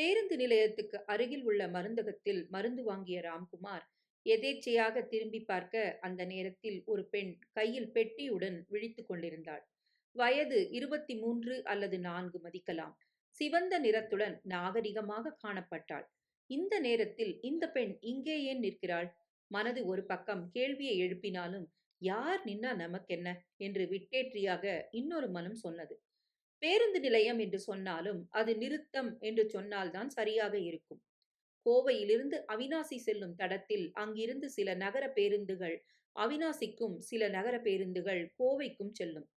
பேருந்து நிலையத்துக்கு அருகில் உள்ள மருந்தகத்தில் மருந்து வாங்கிய ராம்குமார் எதேச்சையாக திரும்பி பார்க்க அந்த நேரத்தில் ஒரு பெண் கையில் பெட்டியுடன் விழித்துக் கொண்டிருந்தாள். வயது இருபத்தி மூன்று அல்லது நான்கு மதிக்கலாம். சிவந்த நிறத்துடன் நாகரிகமாக காணப்பட்டாள். இந்த நேரத்தில் இந்த பெண் இங்கே ஏன் நிற்கிறாள்? மனது ஒரு பக்கம் கேள்வியை எழுப்பினாலும் யார் நின்னா நமக்கென்ன? என்று விட்டேற்றியாக இன்னொரு மனம் சொன்னது. பேருந்து நிலையம் என்று சொன்னாலும் அது நிறுத்தம் என்று சொன்னால்தான் சரியாக இருக்கும். கோவையிலிருந்து அவினாசி செல்லும் தடத்தில் அங்கிருந்து சில நகர பேருந்துகள் அவினாசிக்கும் சில நகர பேருந்துகள் கோவைக்கும் செல்லும்.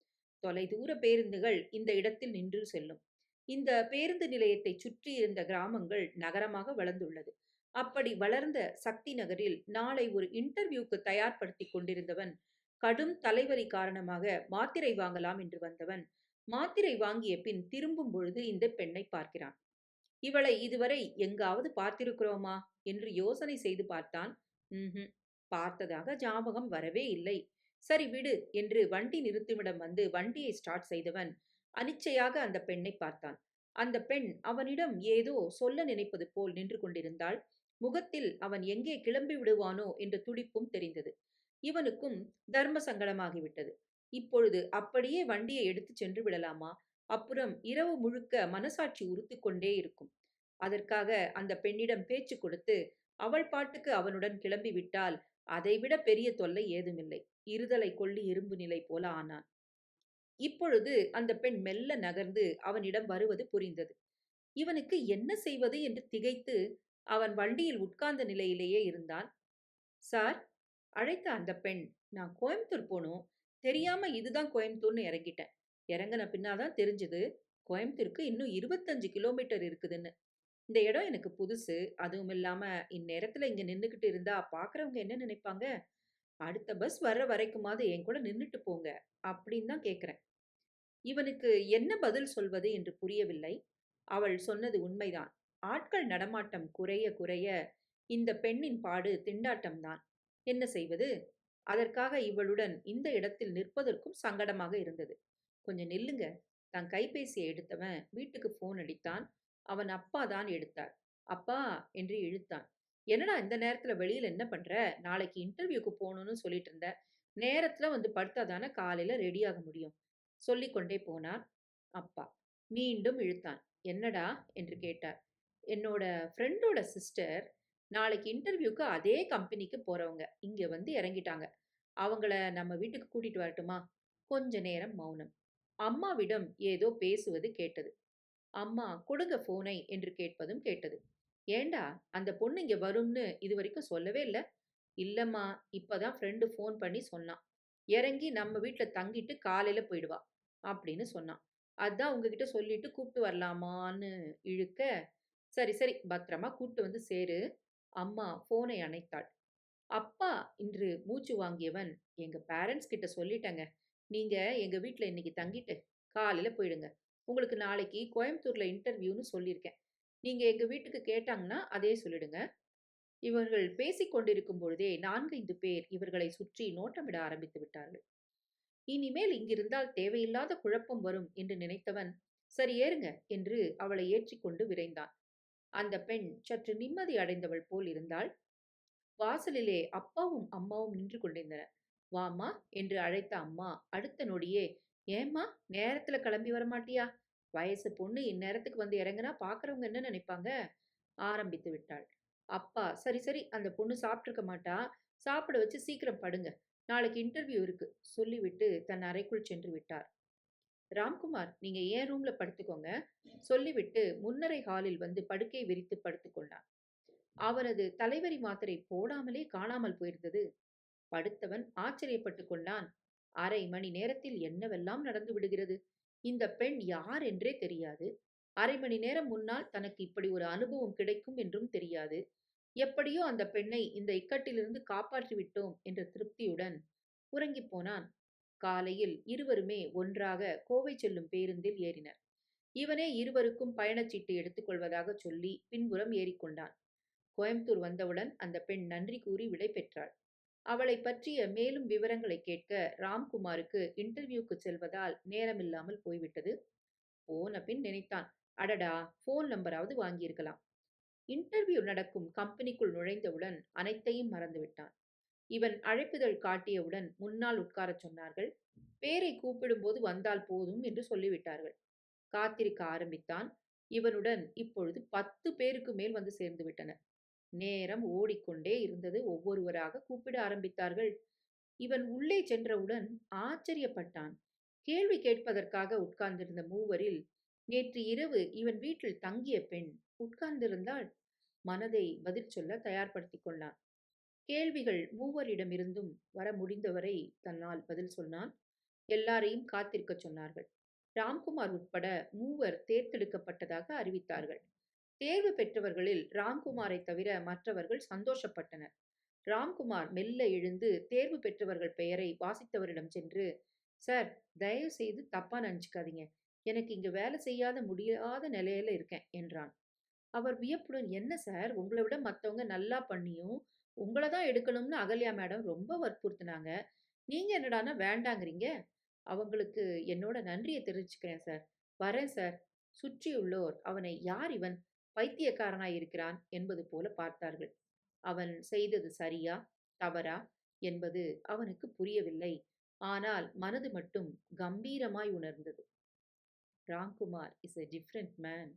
தொலைதூர பேருந்துகள் இந்த இடத்தில் நின்று செல்லும். இந்த பேருந்து நிலையத்தை சுற்றி இருந்த கிராமங்கள் நகரமாக வளர்ந்துள்ளது. அப்படி வளர்ந்த சக்தி நகரில் நாளை ஒரு இன்டர்வியூக்கு தயார்படுத்தி கொண்டிருந்தவன் கடும் தலைவலி காரணமாக மாத்திரை வாங்கலாம் என்று வந்தவன் மாத்திரை வாங்கிய பின் திரும்பும் பொழுது இந்த பெண்ணை பார்க்கிறான். இவளை இதுவரை எங்காவது பார்த்திருக்கிறோமா? என்று யோசனை செய்து பார்த்தான். ம் பார்த்ததாக ஜாபகம் வரவே இல்லை. சரி விடு என்று வண்டி நிறுத்துமிடம் வந்து வண்டியை ஸ்டார்ட் செய்தவன் அனிச்சையாக அந்த பெண்ணை பார்த்தான். அந்த பெண் அவனிடம் ஏதோ சொல்ல நினைப்பது போல் நின்று கொண்டிருந்தாள். முகத்தில் அவன் எங்கே கிளம்பி விடுவானோ என்ற துடிப்பும் தெரிந்தது. இவனுக்கும் தர்ம சங்கடமாகிவிட்டது. இப்பொழுது அப்படியே வண்டியை எடுத்து சென்று விடலாமா? அப்புறம் இரவு முழுக்க மனசாட்சி உறுத்து கொண்டே இருக்கும். அதற்காக அந்த பெண்ணிடம் பேச்சு கொடுத்து அவள் பாட்டுக்கு அவனுடன் கிளம்பி விட்டால் அதைவிட பெரிய தொல்லை ஏதுமில்லை. இருதலை கொள்ளி இரும்பு நிலை போல ஆனான். இப்பொழுது அந்த பெண் மெல்ல நகர்ந்து அவனிடம் வருவது புரிந்தது. இவனுக்கு என்ன செய்வது? என்று திகைத்து அவன் வண்டியில் உட்கார்ந்த நிலையிலேயே இருந்தான். சார் அழைத்த அந்த பெண் நான் கோயம்புத்தூர் போகணும் தெரியாம இதுதான் கோயம்புத்தூர்னு இறங்கிட்டேன் இறங்கின பின்னாதான் தெரிஞ்சது கோயம்புத்தூருக்கு இன்னும் இருபத்தஞ்சு கிலோமீட்டர் இருக்குதுன்னு. இந்த இடம் எனக்கு புதுசு அதுவும் இல்லாம இந்நேரத்துல இங்க நின்னுக்கிட்டு இருந்தா பாக்குறவங்க என்ன நினைப்பாங்க? அடுத்த பஸ் வர்ற வரைக்குமாவது என் கூட நின்றுட்டு போங்க அப்படின்னு தான் கேட்குறேன் இவனுக்கு என்ன பதில் சொல்வது என்று புரியவில்லை. அவள் சொன்னது உண்மைதான். ஆட்கள் நடமாட்டம் குறைய குறைய இந்த பெண்ணின் பாடு திண்டாட்டம்தான். என்ன செய்வது? அதற்காக இவளுடன் இந்த இடத்தில் நிற்பதற்கும் சங்கடமாக இருந்தது. கொஞ்சம் நில்லுங்க. தன் கைபேசியை எடுத்தவன் வீட்டுக்கு போன் அடித்தான். அவன் அப்பா தான் எடுத்தார். அப்பா என்று இழுத்தான். என்னடா இந்த நேரத்துல வெளியில என்ன பண்ற? நாளைக்கு இன்டர்வியூக்கு போகணும்னு சொல்லிட்டு இருந்த நேரத்துல வந்து படுத்தா தானே காலையில ரெடியாக முடியும்? சொல்லிக்கொண்டே போனார் அப்பா. மீண்டும் இழுத்தான். என்னடா? என்று கேட்டார். என்னோட ஃப்ரெண்டோட சிஸ்டர் நாளைக்கு இன்டர்வியூக்கு அதே கம்பெனிக்கு போறவங்க. இங்க வந்து இறங்கிட்டாங்க. அவங்கள நம்ம வீட்டுக்கு கூட்டிட்டு வரட்டுமா? கொஞ்ச நேரம் மௌனம். அம்மாவிடம் ஏதோ பேசுவது கேட்டது. அம்மா கொடுங்க போனை என்று கேட்பதும் கேட்டது. ஏண்டா அந்த பொண்ணு இங்க வரும்னு இது வரைக்கும் சொல்லவே இல்லை? இல்லம்மா இப்பதான் ஃப்ரெண்டு ஃபோன் பண்ணி சொன்னான். இறங்கி நம்ம வீட்டில் தங்கிட்டு காலையில போயிடுவா அப்படின்னு சொன்னான். அதான் உங்ககிட்ட சொல்லிட்டு கூப்பிட்டு வரலாமான்னு இழுக்க சரி சரி பத்திரமா கூப்பிட்டு வந்து சேரு. அம்மா போனை அணைத்தாள். அப்பா இன்று மூச்சு வாங்கியவன் எங்க பேரண்ட்ஸ் கிட்ட சொல்லிட்டேங்க. நீங்க எங்க வீட்டில் இன்னைக்கு தங்கிட்டு காலையில போயிடுங்க. உங்களுக்கு நாளைக்கு கோயம்புத்தூர்ல இன்டர்வியூன்னு சொல்லியிருக்கேன். நீங்க எங்க வீட்டுக்கு கேட்டாங்கன்னா அதே சொல்லிடுங்க இவர்கள் பேசிக்கொண்டிருக்கும் பொழுதே நான்கைந்து பேர் இவர்களை சுற்றி நோட்டமிட ஆரம்பித்து விட்டார்கள். இனிமேல் இங்கிருந்தால் தேவையில்லாத குழப்பம் வரும் என்று நினைத்தவன் சரி ஏறுங்க என்று அவளை ஏற்றிக்கொண்டு விரைந்தான். அந்த பெண் சற்று நிம்மதி அடைந்தவள் போல் இருந்தாள். வாசலிலே அப்பாவும் அம்மாவும் நின்று கொண்டிருந்தனர். வாமா என்று அழைத்த அம்மா அடுத்த நொடியே ஏம்மா நேரத்துல கிளம்பி வரமாட்டியா? வயசு பொண்ணு இந்நேரத்துக்கு வந்து இறங்குனா பாக்குறவங்க என்ன நினைப்பாங்க? ஆரம்பித்து விட்டாள். அப்பா சரி சரி அந்த பொண்ணு சாப்பிட்டுருக்க மாட்டா. சாப்பிட வச்சு சீக்கிரம் படுங்க. நாளைக்கு இன்டர்வியூ இருக்கு. சொல்லிவிட்டு தன் அறைக்குள் சென்று விட்டார். ராம்குமார் நீங்க ஏன் ரூம்ல படுத்துக்கோங்க. சொல்லிவிட்டு முன்னரை ஹாலில் வந்து படுக்கை விரித்து படுத்துக்கொண்டான் அவரது தலைவரி மாத்திரை போடாமலே காணாமல் போயிருந்தது. படுத்தவன் ஆச்சரியப்பட்டு கொண்டான். அரை மணி நேரத்தில் என்னவெல்லாம் நடந்து விடுகிறது? இந்த பெண் யார் என்றே தெரியாது. அரை மணி நேரம் முன்னால் தனக்கு இப்படி ஒரு அனுபவம் கிடைக்கும் என்றும் தெரியாது. எப்படியோ அந்த பெண்ணை இந்த இக்கட்டிலிருந்து காப்பாற்றி விட்டோம் என்ற திருப்தியுடன் உறங்கிப் போனான். காலையில் இருவருமே ஒன்றாக கோவை செல்லும் பேருந்தில் ஏறினர். இவனே இருவருக்கும் பயணச்சீட்டு எடுத்துக்கொள்வதாக சொல்லி பின்புறம் ஏறிக்கொண்டான் கோயம்புத்தூர் வந்தவுடன் அந்த பெண் நன்றி கூறி விடை பெற்றாள். அவளை பற்றிய மேலும் விவரங்களை கேட்க ராம்குமாருக்கு இன்டர்வியூக்கு செல்வதால் நேரமில்லாமல் போய்விட்டது. போன பின் நினைத்தான் அடடா போன் நம்பராவது வாங்கியிருக்கலாம். இன்டர்வியூ நடக்கும் கம்பெனிக்குள் நுழைந்தவுடன் அனைத்தையும் மறந்துவிட்டான். இவன் அழைப்புதழ் காட்டியவுடன் முன்னால் உட்காரச் சொன்னார்கள். பேரை கூப்பிடும்போது வந்தால் போதும் என்று சொல்லிவிட்டார்கள். காத்திருக்க ஆரம்பித்தான். இவனுடன் இப்பொழுது பத்து பேருக்கு மேல் வந்து சேர்ந்து விட்டனர். நேரம் ஓடிக்கொண்டே இருந்தது. ஒவ்வொருவராக கூப்பிட ஆரம்பித்தார்கள். இவன் உள்ளே சென்றவுடன் ஆச்சரியப்பட்டான். கேள்வி கேட்பதற்காக உட்கார்ந்திருந்த மூவரில் நேற்று இரவு இவன் வீட்டில் தங்கிய பெண் உட்கார்ந்திருந்தாள். மனதை பதில் சொல்ல தயார்படுத்திக் கொண்டான். கேள்விகள் மூவரிடமிருந்தும் வர முடிந்தவரை தன்னால் பதில் சொன்னான். எல்லாரையும் காத்திருக்கச் சொன்னார்கள். ராம்குமார் உட்பட மூவர் தேர்ந்தெடுக்கப்பட்டதாக அறிவித்தார்கள். தேர்வு பெற்றவர்களில் ராம்குமாரை தவிர மற்றவர்கள் சந்தோஷப்பட்டனர். ராம்குமார் மெல்ல எழுந்து தேர்வு பெற்றவர்கள் பெயரை வாசித்தவரிடம் சென்று சார் தயவு செய்து தப்பா நினச்சிக்காதீங்க. எனக்கு இங்கு வேலை செய்யாத முடியாத நிலையில இருக்கேன் என்றான். அவர் வியப்புடன் என்ன சார்? உங்களை விட மற்றவங்க நல்லா பண்ணியும் உங்களை தான் எடுக்கணும்னு அகல்யா மேடம் ரொம்ப வற்புறுத்தினாங்க. நீங்கள் என்னடானா வேண்டாங்கிறீங்க. அவங்களுக்கு என்னோட நன்றியை தெரிவிச்சுக்கிறேன் சார் வரேன் சார் சுற்றியுள்ளோர் அவனை யார் இவன்? பைத்தியக்காரனாய் இருக்கிறான் என்பது போல பார்த்தார்கள். அவன் செய்தது சரியா? தவறா? என்பது அவனுக்கு புரியவில்லை. ஆனால் மனது மட்டும் கம்பீரமாய் உணர்ந்தது. Ramkumar is a different man